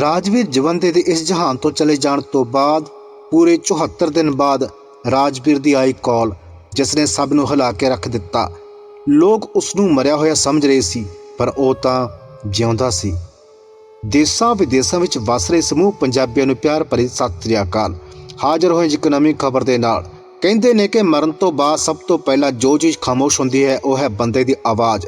ਰਾਜਵੀਰ ਜਵੰਦੇ ਦੇ ਇਸ ਜਹਾਨ ਤੋਂ ਚਲੇ ਜਾਣ ਤੋਂ ਬਾਅਦ ਪੂਰੇ 74 ਦਿਨ ਬਾਅਦ ਰਾਜਵੀਰ ਦੀ ਆਈ ਕਾਲ, ਜਿਸ ਨੇ ਸਭ ਨੂੰ ਹਿਲਾ ਕੇ ਰੱਖ ਦਿੱਤਾ। ਲੋਕ ਉਸ ਨੂੰ ਮਰਿਆ ਹੋਇਆ ਸਮਝ ਰਹੇ ਸੀ, ਪਰ ਉਹ ਤਾਂ ਜਿਉਂਦਾ ਸੀ। ਦੇਸਾਂ ਵਿਦੇਸਾਂ ਵਿੱਚ ਵਸ ਰਹੇ ਸਮੂਹ ਪੰਜਾਬੀਆਂ ਨੂੰ ਪਿਆਰ ਭਰੀ ਸਤਿ ਸ੍ਰੀ ਅਕਾਲ। ਹਾਜ਼ਰ ਹੋਏ ਇੱਕ ਨਵੀਂ ਖਬਰ ਦੇ ਨਾਲ। ਕਹਿੰਦੇ ਨੇ ਕਿ ਮਰਨ ਤੋਂ ਬਾਅਦ ਸਭ ਤੋਂ ਪਹਿਲਾਂ ਜੋ ਚੀਜ਼ ਖਾਮੋਸ਼ ਹੁੰਦੀ ਹੈ, ਉਹ ਹੈ ਬੰਦੇ ਦੀ ਆਵਾਜ਼।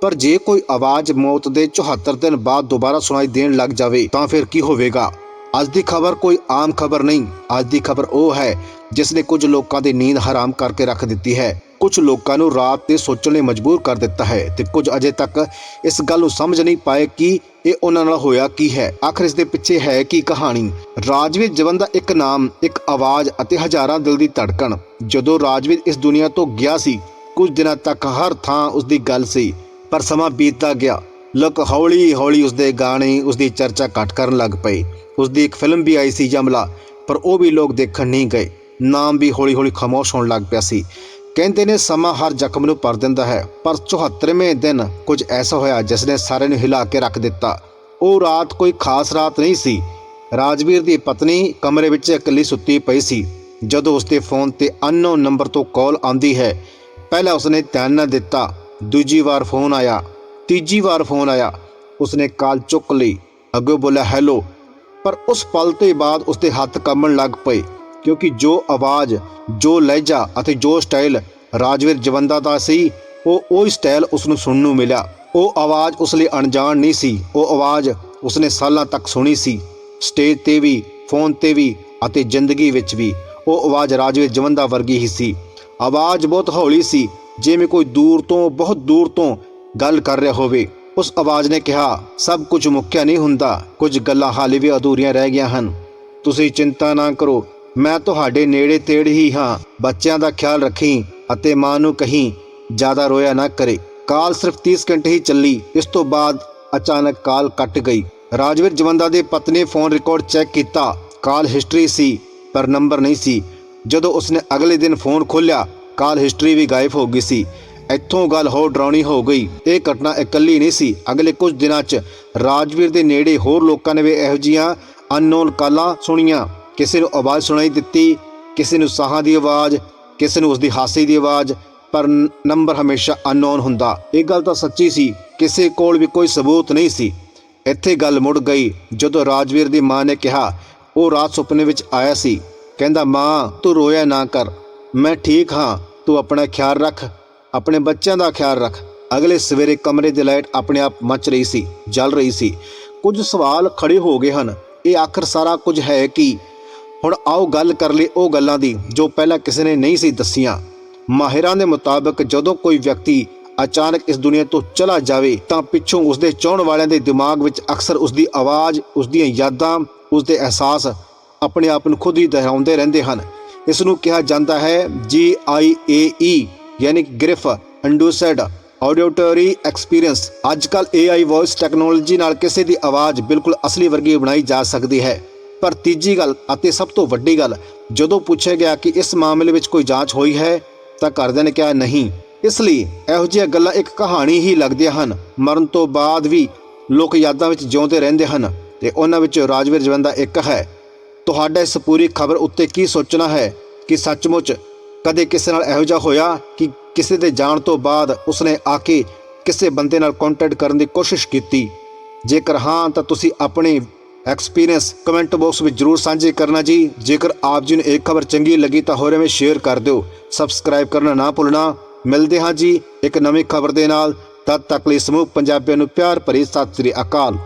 ਪਰ ਜੇ ਕੋਈ ਆਵਾਜ਼ ਮੌਤ ਦੇ 74 ਦਿਨ ਬਾਅਦ ਦੁਬਾਰਾ ਸੁਣਾਈ ਦੇਣ ਲੱਗ ਜਾਵੇ, ਤਾਂ ਫਿਰ ਕੀ ਹੋਵੇਗਾ? ਅੱਜ ਦੀ ਖਬਰ ਕੋਈ ਆਮ ਖਬਰ ਨਹੀਂ। ਅੱਜ ਦੀ ਖਬਰ ਉਹ ਹੈ, ਜਿਸ ਨੇ ਕੁਝ ਲੋਕਾਂ ਦੀ ਨੀਂਦ ਹਰਾਮ ਕਰਕੇ ਰੱਖ ਦਿੱਤੀ ਹੈ। ਕੁਝ ਲੋਕਾਂ ਨੂੰ ਰਾਤ ਤੇ ਸੋਚਣ ਲਈ ਮਜਬੂਰ ਕਰ ਦਿੱਤਾ ਹੈ ਤੇ ਕੁਝ ਅਜੇ ਤੱਕ ਇਸ ਗੱਲ ਨੂੰ ਸਮਝ ਨਹੀਂ ਪਾਏ ਕਿ ਇਹ ਉਹਨਾਂ ਨਾਲ ਹੋਇਆ ਕੀ ਹੈ। ਆਖਰ ਇਸ ਦੇ ਪਿੱਛੇ ਹੈ ਕੀ ਕਹਾਣੀ? ਰਾਜਵੀਰ ਜਵਨ ਦਾ ਇੱਕ ਨਾਮ, ਇੱਕ ਆਵਾਜ਼ ਅਤੇ ਹਜ਼ਾਰਾਂ ਦਿਲ ਦੀ ਧੜਕਣ। ਜਦੋਂ ਰਾਜਵੀਰ ਇਸ ਦੁਨੀਆ ਤੋਂ ਗਿਆ ਸੀ, ਕੁਝ ਦਿਨਾਂ ਤੱਕ ਹਰ ਥਾਂ ਉਸ ਦੀ ਗੱਲ ਸੀ। ਪਰ ਸਮਾਂ ਬੀਤਦਾ ਗਿਆ। ਲੋਕ ਹੌਲੀ ਹੌਲੀ ਉਸਦੇ ਗਾਣੇ, ਉਸਦੀ ਚਰਚਾ ਘੱਟ ਕਰਨ ਲੱਗ ਪਏ ਉਸਦੀ ਇੱਕ ਫਿਲਮ ਵੀ ਆਈ ਸੀ ਜਮਲਾ, ਪਰ ਉਹ ਵੀ ਲੋਕ ਦੇਖਣ ਨਹੀਂ ਗਏ। ਨਾਮ ਵੀ ਹੌਲੀ ਹੌਲੀ ਖਾਮੋਸ਼ ਹੋਣ ਲੱਗ ਪਿਆ ਸੀ। ਕਹਿੰਦੇ ਨੇ, ਸਮਾਂ ਹਰ ਜ਼ਖਮ ਨੂੰ ਭਰ ਦਿੰਦਾ ਹੈ, ਪਰ 74ਵੇਂ ਦਿਨ ਕੁਝ ਐਸਾ ਹੋਇਆ ਜਿਸ ਨੇ ਸਾਰੇ ਨੂੰ ਹਿਲਾ ਕੇ ਰੱਖ ਦਿੱਤਾ। ਉਹ ਰਾਤ ਕੋਈ ਖਾਸ ਰਾਤ ਨਹੀਂ ਸੀ। ਰਾਜਵੀਰ ਦੀ ਪਤਨੀ ਕਮਰੇ ਵਿੱਚ ਇਕੱਲੀ ਸੁੱਤੀ ਪਈ ਸੀ। ਜਦੋਂ ਉਸਦੇ ਫੋਨ ਤੇ ਅਨਨੋਨ ਨੰਬਰ ਤੋਂ ਕਾਲ ਆਉਂਦੀ ਹੈ, ਪਹਿਲਾਂ ਉਸਨੇ ਧਿਆਨ ਨਾ ਦਿੱਤਾ। ਦੂਜੀ ਵਾਰ ਫੋਨ ਆਇਆ, ਤੀਜੀ ਵਾਰ ਫੋਨ ਆਇਆ। ਉਸਨੇ ਕਾਲ ਚੁੱਕ ਲਈ, ਅੱਗੇ ਬੋਲਿਆ, ਹੈਲੋ। ਪਰ ਉਸ ਪਲ ਤੋਂ ਬਾਅਦ ਉਸਦੇ ਹੱਥ ਕੰਬਣ ਲੱਗ ਪਏ, ਕਿਉਂਕਿ ਜੋ ਆਵਾਜ਼, ਜੋ ਲਹਿਜਾ ਅਤੇ ਜੋ ਸਟਾਈਲ ਰਾਜਵੀਰ ਜਵੰਦਾ ਦਾ ਸੀ, ਉਹ ਉਹ ਸਟਾਈਲ ਉਸ ਨੂੰ ਸੁਣਨ ਨੂੰ ਮਿਲਿਆ। ਉਹ ਆਵਾਜ਼ ਉਸ ਲਈ ਅਣਜਾਣ ਨਹੀਂ ਸੀ, ਉਹ ਆਵਾਜ਼ ਉਸਨੇ ਸਾਲਾਂ ਤੱਕ ਸੁਣੀ ਸੀ, ਸਟੇਜ ਤੇ ਵੀ, ਫੋਨ ਤੇ ਵੀ ਅਤੇ ਜ਼ਿੰਦਗੀ ਵਿੱਚ ਵੀ। ਉਹ ਆਵਾਜ਼ ਰਾਜਵੀਰ ਜਵੰਦਾ ਵਰਗੀ ਹੀ ਸੀ। ਆਵਾਜ਼ ਬਹੁਤ ਹੌਲੀ ਸੀ ਜਿਵੇਂ ਕੋਈ ਦੂਰ ਤੋਂ, ਬਹੁਤ ਦੂਰ ਤੋਂ ਗੱਲ ਕਰ ਰਿਹਾ ਹੋਵੇ, ਉਸ ਆਵਾਜ਼ ਨੇ ਕਿਹਾ, ਸਭ ਕੁਝ ਮੁੱਕਿਆ ਨਹੀਂ ਹੁੰਦਾ, ਕੁਝ ਗੱਲਾਂ ਹਾਲੇ ਵੀ ਅਧੂਰੀਆਂ ਰਹਿ ਗਈਆਂ ਹਨ। ਤੁਸੀਂ ਚਿੰਤਾ ਨਾ ਕਰੋ, ਮੈਂ ਤੁਹਾਡੇ ਨੇੜੇ ਤੇੜ ਹੀ ਹਾਂ, ਬੱਚਿਆਂ ਦਾ ਖਿਆਲ ਰੱਖੀ ਅਤੇ ਮਾਂ ਨੂੰ ਕਹੀਂ, ਜ਼ਿਆਦਾ ਰੋਇਆ ਨਾ ਕਰੇ। ਕਾਲ ਸਿਰਫ 30 ਘੰਟੇ ਹੀ ਚੱਲੀ, ਇਸ ਤੋਂ ਬਾਅਦ ਅਚਾਨਕ ਕਾਲ ਕੱਟ ਗਈ। ਰਾਜਵੀਰ ਜਵੰਦਾ ਦੇ ਪਤਨੀ ਫੋਨ ਰਿਕਾਰਡ ਚੈੱਕ ਕੀਤਾ। ਕਾਲ ਹਿਸਟਰੀ ਸੀ, ਪਰ ਨੰਬਰ ਨਹੀਂ ਸੀ। ਜਦੋਂ ਉਸਨੇ ਅਗਲੇ ਦਿਨ ਫੋਨ ਖੋਲ੍ਹਿਆ ਕਾਲ ਹਿਸਟਰੀ ਵੀ ਗਾਇਬ ਹੋ ਗਈ ਸੀ। ਇੱਥੋਂ ਗੱਲ ਹੋਰ ਡਰਾਉਣੀ ਹੋ ਗਈ। ਇਹ ਘਟਨਾ ਇਕੱਲੀ ਨਹੀਂ ਸੀ। ਅਗਲੇ ਕੁਝ ਦਿਨਾਂ 'ਚ ਰਾਜਵੀਰ ਦੇ ਨੇੜੇ ਹੋਰ ਲੋਕਾਂ ਨੇ ਵੀ ਇਹੋ ਜੀਆਂ ਅਨਨੋਨ ਕਾਲਾਂ ਸੁਣੀਆਂ। ਕਿਸੇ ਨੂੰ ਆਵਾਜ਼ ਸੁਣਾਈ ਦਿੱਤੀ, ਕਿਸੇ ਨੂੰ ਸਾਹਾਂ ਦੀ ਆਵਾਜ਼, ਕਿਸੇ ਨੂੰ ਉਸਦੀ ਹਾਸੇ ਦੀ ਆਵਾਜ਼, ਪਰ ਨੰਬਰ ਹਮੇਸ਼ਾ ਅਨਨੋਨ ਹੁੰਦਾ। ਇਹ ਗੱਲ ਤਾਂ ਸੱਚੀ ਸੀ। ਕਿਸੇ ਕੋਲ ਵੀ ਕੋਈ ਸਬੂਤ ਨਹੀਂ ਸੀ। ਇੱਥੇ ਗੱਲ ਮੁੜ ਗਈ। ਜਦੋਂ ਰਾਜਵੀਰ ਦੀ ਮਾਂ ਨੇ ਕਿਹਾ, ਉਹ ਰਾਤ ਸੁਪਨੇ ਵਿੱਚ ਆਇਆ ਸੀ। ਕਹਿੰਦਾ, ਮਾਂ, ਤੂੰ ਰੋਇਆ ਨਾ ਕਰ। ਮੈਂ ਠੀਕ ਹਾਂ। ਤੂੰ ਆਪਣਾ ਖਿਆਲ ਰੱਖ, ਆਪਣੇ ਬੱਚਿਆਂ ਦਾ ਖਿਆਲ ਰੱਖ। ਅਗਲੇ ਸਵੇਰੇ ਕਮਰੇ ਦੀ ਲਾਈਟ ਆਪਣੇ ਆਪ ਮੱਚ ਰਹੀ ਸੀ, ਜਲ ਰਹੀ ਸੀ। ਕੁਝ ਸਵਾਲ ਖੜੇ ਹੋ ਗਏ ਹਨ। ਇਹ ਆਖਰ ਸਾਰਾ ਕੁਝ ਹੈ ਕਿ? ਹੁਣ ਆਓ ਗੱਲ ਕਰ ਲਈ ਉਹ ਗੱਲਾਂ ਦੀ, ਜੋ ਪਹਿਲਾਂ ਕਿਸੇ ਨੇ ਨਹੀਂ ਸੀ ਦੱਸੀਆਂ। ਮਾਹਿਰਾਂ ਦੇ ਮੁਤਾਬਕ ਜਦੋਂ ਕੋਈ ਵਿਅਕਤੀ ਅਚਾਨਕ ਇਸ ਦੁਨੀਆ ਤੋਂ ਚਲਾ ਜਾਵੇ, ਤਾਂ ਪਿੱਛੋਂ ਉਸਦੇ ਚਾਹਣ ਵਾਲਿਆਂ ਦੇ ਦਿਮਾਗ ਵਿੱਚ ਅਕਸਰ ਉਸਦੀ ਆਵਾਜ਼, ਉਸਦੀਆਂ ਯਾਦਾਂ, ਉਸਦੇ ਅਹਿਸਾਸ ਆਪਣੇ ਆਪ ਨੂੰ ਖੁਦ ਹੀ ਦੁਹਰਾਉਂਦੇ ਰਹਿੰਦੇ ਹਨ। ਇਸ ਨੂੰ ਕਿਹਾ ਜਾਂਦਾ ਹੈ ਜੀ ਆਈ ਏ ਈ ਯਾਨੀ ਕਿ ਗ੍ਰਿਫ ਇੰਡਿਊਸਡ ਆਡੀਟਰੀ ਐਕਸਪੀਰੀਅੰਸ। ਅੱਜਕੱਲ AI ਵੌਇਸ ਟੈਕਨੋਲੋਜੀ ਨਾਲ ਕਿਸੇ ਦੀ ਆਵਾਜ਼ ਬਿਲਕੁਲ ਅਸਲੀ ਵਰਗੀ ਬਣਾਈ ਜਾ ਸਕਦੀ ਹੈ। ਪਰ ਤੀਜੀ ਗੱਲ ਅਤੇ ਸਭ ਤੋਂ ਵੱਡੀ ਗੱਲ, ਜਦੋਂ ਪੁੱਛਿਆ ਗਿਆ ਕਿ ਇਸ ਮਾਮਲੇ ਵਿੱਚ ਕੋਈ ਜਾਂਚ ਹੋਈ ਹੈ, ਤਾਂ ਘਰਦਿਆਂ ਨੇ ਕਿਹਾ ਨਹੀਂ। ਇਸ ਲਈ ਇਹੋ ਜਿਹੀਆਂ ਗੱਲਾਂ ਇੱਕ ਕਹਾਣੀ ਹੀ ਲੱਗਦੀਆਂ ਹਨ। ਮਰਨ ਤੋਂ ਬਾਅਦ ਵੀ ਲੋਕ ਯਾਦਾਂ ਵਿੱਚ ਜਿਉਂਦੇ ਰਹਿੰਦੇ ਹਨ ਤੇ ਉਹਨਾਂ ਵਿੱਚ ਰਾਜਵੀਰ ਜਵੰਦਾ ਇੱਕ ਹੈ। ਤੁਹਾਡਾ ਇਸ ਪੂਰੀ ਖਬਰ ਉੱਤੇ ਕੀ ਸੋਚਣਾ ਹੈ? ਕਿ ਸੱਚਮੁੱਚ ਕਦੇ ਕਿਸੇ ਨਾਲ ਇਹੋ ਜਿਹਾ ਹੋਇਆ ਕਿ ਕਿਸੇ ਦੇ ਜਾਣ ਤੋਂ ਬਾਅਦ ਉਸਨੇ ਆ ਕੇ ਕਿਸੇ ਬੰਦੇ ਨਾਲ ਕੰਟੈਕਟ ਕਰਨ ਦੀ ਕੋਸ਼ਿਸ਼ ਕੀਤੀ? ਜੇਕਰ ਹਾਂ, ਤਾਂ ਤੁਸੀਂ ਆਪਣੇ ਐਕਸਪੀਰੀਅੰਸ ਕਮੈਂਟ ਬਾਕਸ ਵਿੱਚ ਜਰੂਰ ਸਾਂਝੇ ਕਰਨਾ ਜੀ। ਜੇਕਰ ਆਪ ਜੀ ਨੂੰ ਇਹ ਖਬਰ ਚੰਗੀ ਲੱਗੀ, ਤਾਂ ਹੋਰਾਂ ਵਿੱਚ ਸ਼ੇਅਰ ਕਰ ਦਿਓ। ਸਬਸਕ੍ਰਾਈਬ ਕਰਨਾ ਨਾ ਭੁੱਲਣਾ। ਮਿਲਦੇ ਹਾਂ ਜੀ ਇੱਕ ਨਵੀਂ ਖਬਰ ਦੇ ਨਾਲ। ਤਦ ਤੱਕ ਲਈ ਸਮੂਹ ਪੰਜਾਬੀਆਂ ਨੂੰ ਪਿਆਰ ਭਰੀ ਸਤਿ ਸ੍ਰੀ ਅਕਾਲ।